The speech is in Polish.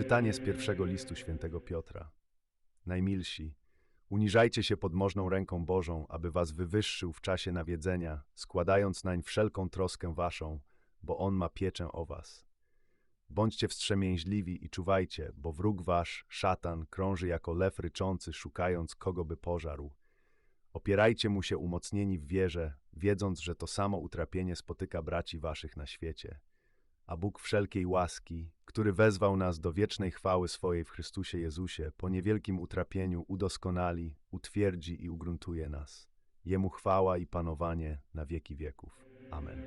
Czytanie z pierwszego listu świętego Piotra. Najmilsi, uniżajcie się pod możną ręką Bożą, aby was wywyższył w czasie nawiedzenia, składając nań wszelką troskę waszą, bo On ma pieczę o was. Bądźcie wstrzemięźliwi i czuwajcie, bo wróg wasz, szatan, krąży jako lew ryczący, szukając kogo by pożarł. Opierajcie mu się umocnieni w wierze, wiedząc, że to samo utrapienie spotyka braci waszych na świecie. A Bóg wszelkiej łaski, który wezwał nas do wiecznej chwały swojej w Chrystusie Jezusie, po niewielkim utrapieniu udoskonali, utwierdzi i ugruntuje nas. Jemu chwała i panowanie na wieki wieków. Amen.